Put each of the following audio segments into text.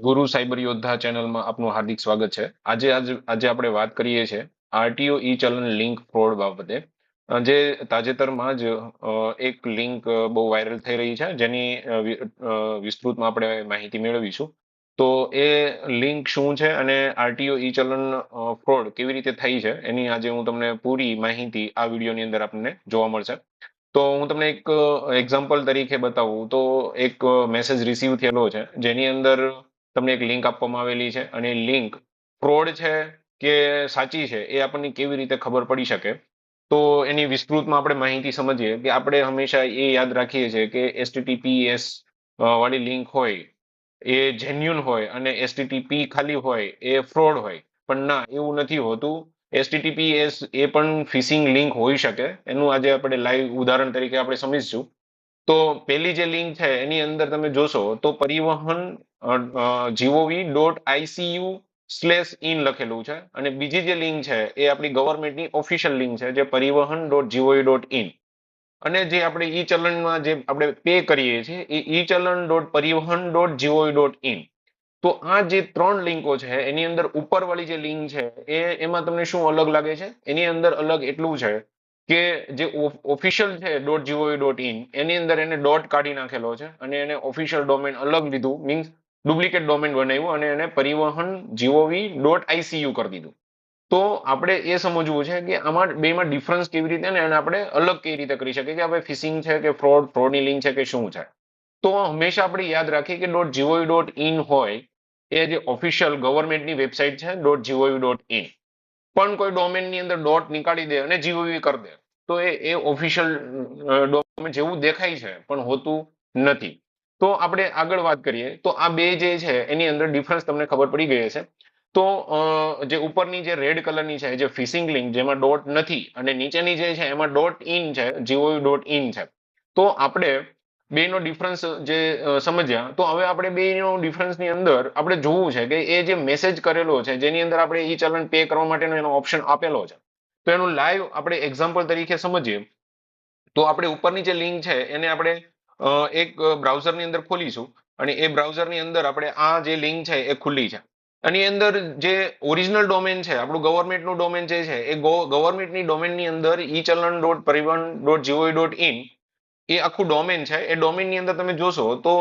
ગુરુ સાયબર યોદ્ધા ચેનલમાં આપનું હાર્દિક સ્વાગત છે. આજે આજે આપણે વાત કરીએ છીએ આરટીઓ ઈ ચલન લિંક ફ્રોડ બાબતે. જે તાજેતરમાં જ એક લિંક બહુ વાયરલ થઈ રહી છે, જેની વિસ્તૃતમાં આપણે માહિતી મેળવીશું. તો એ લિંક શું છે અને આરટીઓ ઈ ચલન ફ્રોડ કેવી રીતે થઈ છે, એની આજે હું તમને પૂરી માહિતી આ વિડીયોની અંદર આપણને જોવા મળશે. તો હું તમને એક એક્ઝામ્પલ તરીકે બતાવું. તો એક મેસેજ રિસીવ થયેલો છે, જેની અંદર તમને એક લિંક આપવામાં આવેલી છે અને લિંક ફ્રોડ છે કે સાચી છે એ આપણને કેવી રીતે ખબર પડી શકે? તો એની વિસ્તૃતમાં આપણે માહિતી સમજીએ કે આપણે હંમેશા એ યાદ રાખીએ છીએ કે એસટીટીપીએસ વાળી લિંક હોય, એ જેન્યુન હોય અને એસટીટીપી ખાલી હોય એ ફ્રોડ હોય. પણ ના, એવું નથી હોતું. એસટીટીપીએસ એ પણ ફિશિંગ લિંક હોઈ શકે. એનું આજે આપણે લાઈવ ઉદાહરણ તરીકે આપણે સમજીશું. તો પેલી જે લિંક છે, એની અંદર તમે જોશો, તો Parivahan GOV dot ICU slash in લખેલું છે. અને બીજી જે લિંક છે, એ આપણી ગવર્મેન્ટની ઓફિશિયલ લિંક છે, જે પરિવહન ડોટ જીઓવી ડોટ ઇન અને જે આપણે ઈ ચલણમાં જે આપણે પે કરીએ છીએ, એ ઈ challan dot Parivahan dot GOV dot in તો આ જે ત્રણ લિંકો છે, એની અંદર ઉપરવાળી જે લિંક છે, એ, એમાં તમને શું અલગ લાગે છે? એની અંદર અલગ એટલું છે કે જે ઓફિશિયલ છે. ડોટ જીઓવી ડોટ ઇન એની અંદર એને ડોટ કાઢી નાખેલો છે અને એને ઓફિશિયલ ડોમેન અલગ લીધું મીન્સ ડુપ્લિકેટ ડોમેન બનાવ્યું અને એને પરિવહન. જીઓવી ડોટ આઈસીયુ કરી દીધું. તો આપણે એ સમજવું છે કે આમાં બેમાં ડિફરન્સ કેવી રીતે ને આપણે અલગ કેવી રીતે કરી શકીએ કે આપણે ફિશિંગ છે કે ફ્રોડ ફ્રોડની લિંક છે કે શું છે. તો હંમેશા આપણે યાદ રાખીએ કે. ડોટ જીઓવી ડોટ ઇન હોય એ જે ઓફિશિયલ ગવર્મેન્ટની વેબસાઇટ છે. ડોટ જીઓવી ડોટ ઇન પણ કોઈ ડોમેનની અંદર ડોટ નીકાળી દે અને જીઓવી કરી દે. તો એ એ ઓફિશિયલ ડોમેન જેવું દેખાય છે, પણ હોતું નથી. તો આપણે આગળ વાત કરીએ. તો આ બે જે છે, એની અંદર ડિફરન્સ તમને ખબર પડી ગઈ છે તો જે ઉપરની જે રેડ કલરની છે, જે ફિશિંગ લિંક જેમાં ડોટ નથી, અને નીચેની જે છે, એમાં ડોટ ઇન છે જીઓવી ડોટ ઇન છે. તો આપણે બેનો ડિફરન્સ જે સમજ્યા, તો હવે આપણે બેનો ડિફરન્સની અંદર આપણે જોવું છે કે એ જે મેસેજ કરેલો છે, જેની અંદર આપણે ઈ ચલણ પે કરવા માટેનો એનો ઓપ્શન આપેલો છે. તો એનું લાઈવ આપણે એક્ઝામ્પલ તરીકે સમજીએ. તો આપણે ઉપરની જે લિંક છે, એને આપણે એક બ્રાઉઝરની અંદર ખોલીશું અને એ બ્રાઉઝરની અંદર આપણે આ જે લિંક છે એ ખુલ્લી છે. એની અંદર જે ઓરિજિનલ ડોમેન છે, આપણું ગવર્મેન્ટનું ડોમેન જે છે, એ ગવર્મેન્ટની ડોમેનની અંદર e challan dot Parivahan dot GOV dot in એ આખું ડોમેન છે. એ ડોમેનની અંદર તમે જોશો તો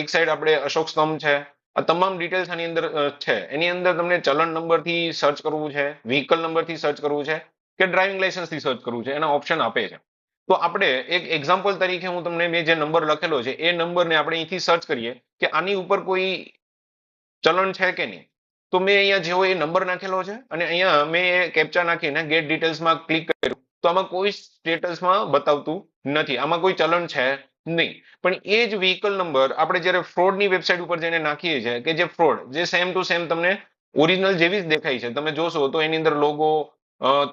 એક સાઈડ આપણે અશોક સ્તંભ છે. આ તમામ ડિટેલ્સ આની અંદર છે. એની અંદર તમને ચલણ નંબરથી સર્ચ કરવું છે વ્હીકલ નંબરથી સર્ચ કરવું છે કે ડ્રાઇવિંગ લાયસન્સથી સર્ચ કરવું છે. એના ઓપ્શન આપે છે. તો આપણે એક એક્ઝામ્પલ તરીકે હું તમને મેં જે નંબર લખેલો છે, એ નંબરને આપણે અહીંથી સર્ચ કરીએ કે આની ઉપર કોઈ ચલણ છે કે નહીં. તો મેં અહીંયા જેવો એ નંબર નાખેલો છે અને અહીંયા મેં કેપ્ચા નાખીને ગેટ ડિટેલ્સમાં ક્લિક કર્યું. તો આમાં કોઈ સ્ટેટસમાં બતાવતું નથી. આમાં કોઈ ચલણ છે નહીં. પણ એ જ વ્હીકલ નંબર આપણે જ્યારે ફ્રોડની વેબસાઇટ ઉપર જઈને નાખીએ છીએ કે જે ફ્રોડ જે સેમ ટુ સેમ તમને ઓરિજિનલ જેવી જ દેખાય છે. તમે જોશો તો એની અંદર લોગો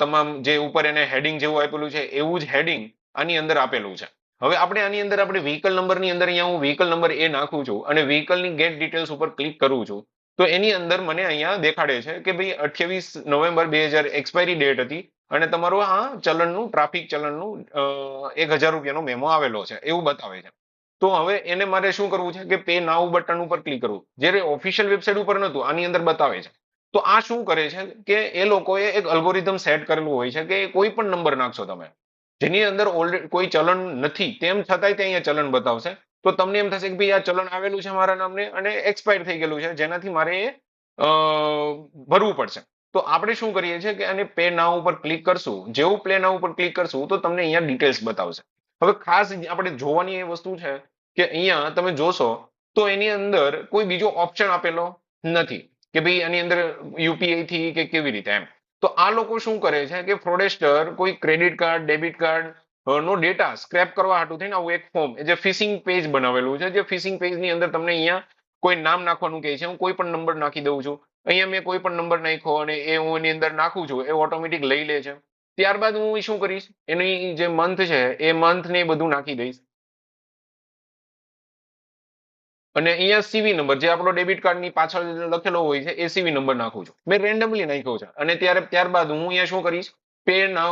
તમામ જે ઉપર એને હેડિંગ જેવું આપેલું છે, એવું જ હેડિંગ આની અંદર આપેલું છે. હવે આપણે આની અંદર આપણે વ્હીકલ નંબરની અંદર અહીંયા હું વ્હીકલ નંબર એ નાખું છું અને વ્હીકલની ગેટ ડિટેલ્સ ઉપર ક્લિક કરું છું, તો એની અંદર મને અહીંયા દેખાડે છે કે ભાઈ અઠ્યાવીસ નવેમ્બર બે હજાર એક્સપાયરી ડેટ હતી. અને તમારું આ ચલણનું ટ્રાફિક ચલણનું એક હજાર રૂપિયાનો મેમો આવેલો છે, એવું બતાવે છે. તો હવે એને મારે શું કરવું છે કે પે નાઉ બટન ઉપર ક્લિક કરવું. જ્યારે ઓફિશિયલ વેબસાઇટ ઉપર નતું, આની અંદર બતાવે છે. તો આ શું કરે છે કે એ લોકોએ એક અલ્ગોરિધમ સેટ કરેલું હોય છે કે કોઈ પણ નંબર નાખશો તમે. જેની અંદર ઓલરેડી કોઈ ચલણ નથી, તેમ છતાંય તે અહીંયા ચલણ બતાવશે. તો તમને એમ થશે કે ભાઈ આ ચલણ આવેલું છે મારા નામને અને એક્સપાયર થઈ ગયેલું છે, જેનાથી મારે ભરવું પડશે. તો આપણે શું કરીએ છીએ કે આને પે નાવ ઉપર ક્લિક કરશું. જેવું પ્લે નાવ ઉપર ક્લિક કરશું તો તમને અહીંયા ડિટેલ્સ બતાવશે. હવે ખાસ આપણે જોવાની એ વસ્તુ છે કે અહીંયા તમે જોશો તો એની અંદર કોઈ બીજો ઓપ્શન આપેલો નથી કે ભાઈ આની અંદર યુપીઆઈ થી કે કેવી રીતે એમ. તો આ લોકો શું કરે છે કે ફ્રોડેસ્ટર કોઈ ક્રેડિટ કાર્ડ ડેબિટ કાર્ડ નો ડેટા સ્ક્રેપ કરવા હાટું થઈને આવું એક ફોર્મ જે ફિશિંગ પેજ બનાવેલું છે, જે ફિશિંગ પેજની અંદર તમને અહીંયા કોઈ નામ નાખવાનું કહે છે. હું કોઈ પણ નંબર નાખી દઉં છું. અહીંયા મેં કોઈ પણ નંબર નાખ્યો અને એ હું એની અંદર નાખું છું, એ ઓટોમેટિક લઈ લે છે. ત્યારબાદ હું શું કરીશ? એની જે મંથ છે, એ મંથ ને બધું નાખી દઈશ. અને અહીંયા સીવી નંબર જે આપણો ડેબિટ કાર્ડની પાછળ લખેલો હોય છે, એ સીવી નંબર નાખું છું. મેં રેન્ડમલી નાખ્યો છે. અને ત્યારે, ત્યારબાદ હું અહીંયા શું કરીશ? પે ના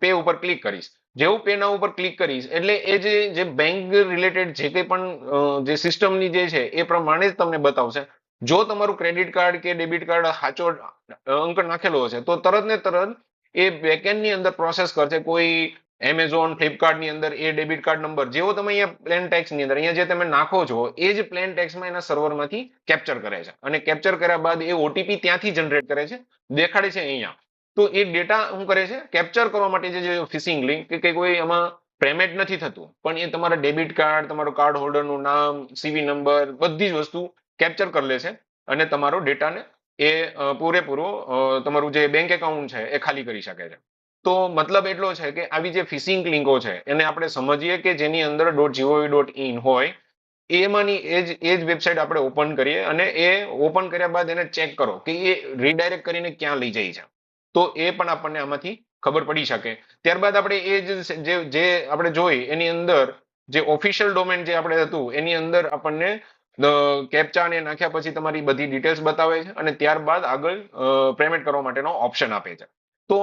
પે ઉપર ક્લિક કરીશ. જેવું પે ના ઉપર ક્લિક કરીશ, એટલે એ જે જે બેંક રિલેટેડ જે કંઈ પણ જે સિસ્ટમની જે છે, એ પ્રમાણે જ તમને બતાવશે. જો તમારું ક્રેડિટ કાર્ડ કે ડેબિટ કાર્ડ સાચો અંક નાખેલો હશે, તો તરત ને તરત એ બેકએન્ડની અંદર પ્રોસેસ કરશે. કોઈ એમેઝોન ફ્લિપકાર્ટની અંદર એ ડેબિટ કાર્ડ નંબર જેવો તમે અહીંયા પ્લેન ટેક્સની અંદર, અહીંયા જે તમે નાખો છો, એ જ પ્લેન ટેક્સમાં એના સર્વરમાંથી કેપ્ચર કરે છે. અને કેપ્ચર કર્યા બાદ એ ઓટીપી ત્યાંથી જનરેટ કરે છે, દેખાડે છે અહીંયા. તો એ ડેટા શું કરે છે? કેપ્ચર કરવા માટે જે ફિશિંગ લિંક કે કોઈ એમાં પેમેન્ટ નથી થતું, પણ એ તમારા ડેબિટ કાર્ડ તમારું કાર્ડ હોલ્ડરનું નામ સીવી નંબર બધી જ વસ્તુ કેપ્ચર કરી લે છે અને તમારો ડેટાને એ પૂરેપૂરો તમારું જે બેંક એકાઉન્ટ છે એ ખાલી કરી શકે છે. તો મતલબ એટલો છે કે આવી જે ફિશિંગ લિંકો છે એને આપણે સમજીએ કે જેની અંદર. ડોટ જીઓવી ડોટ ઇન હોય, એમાંની એ જ એ જ વેબસાઇટ આપણે ઓપન કરીએ અને એ ઓપન કર્યા બાદ એને ચેક કરો કે એ રીડાયરેક્ટ કરીને ક્યાં લઈ જાય છે. તો એ પણ આપણને આમાંથી ખબર પડી શકે. ત્યારબાદ આપણે એ જે જે આપણે જોઈ એની અંદર જે ઓફિશિયલ ડોમેન જે આપણે હતું એની અંદર આપણને ને નાખ્યા પછી તમારી બધી ડિટેલ્સ બતાવે છે અને ત્યારબાદ આગળ પેમેન્ટ કરવા માટેનો ઓપ્શન આપે છે. તો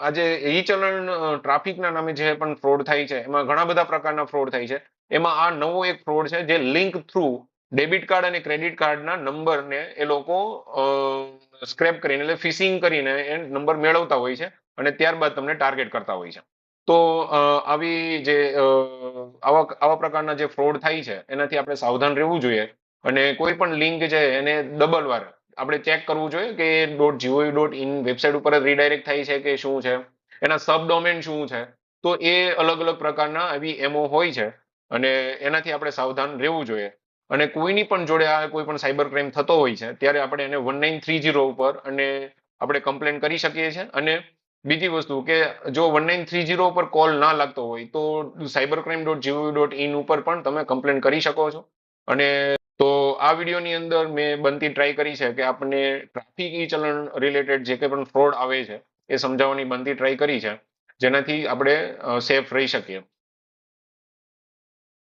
આજે ઈ ચલણ ટ્રાફિકના નામે જે પણ ફ્રોડ થાય છે, એમાં ઘણા બધા પ્રકારના ફ્રોડ થાય છે. એમાં આ નવો એક ફ્રોડ છે જે લિંક થ્રુ ડેબિટ કાર્ડ અને ક્રેડિટ કાર્ડના નંબરને એ લોકો સ્ક્રેપ કરીને, એટલે ફિશિંગ કરીને એ નંબર મેળવતા હોય છે અને ત્યારબાદ તમને ટાર્ગેટ કરતા હોય છે. તો આવી જે આવા આવા પ્રકારના જે ફ્રોડ થાય છે, એનાથી આપણે સાવધાન રહેવું જોઈએ. અને કોઈ પણ લિંક છે, એને ડબલ વાર આપણે ચેક કરવું જોઈએ કે. Dot GOV dot in website ઉપર જ રીડાયરેક્ટ થાય છે કે શું છે? એના સબ ડોમેન શું છે? તો એ અલગ અલગ પ્રકારના આવી એમઓ હોય છે. અને એનાથી આપણે સાવધાન રહેવું જોઈએ. અને કોઈની પણ જોડે આ કોઈ પણ સાયબર ક્રાઇમ થતો હોય છે, ત્યારે આપણે એને વન નાઇન થ્રી જીરો ઉપર અને આપણે કમ્પ્લેન કરી શકીએ છીએ. અને બીજી વસ્તુ કે જો વન નાઇન થ્રી જીરો ઉપર કોલ ના લાગતો હોય તો cyber crime dot GOV dot in ઉપર પણ તમે કમ્પ્લેન કરી શકો છો. અને તો આ વિડીયોની અંદર મેં બનતી ટ્રાય કરી છે કે આપણને ટ્રાફિક ઈ ચલણ રિલેટેડ જે કંઈ પણ ફ્રોડ આવે છે એ સમજાવવાની બનતી ટ્રાય કરી છે. જેનાથી આપણે સેફ રહી શકીએ.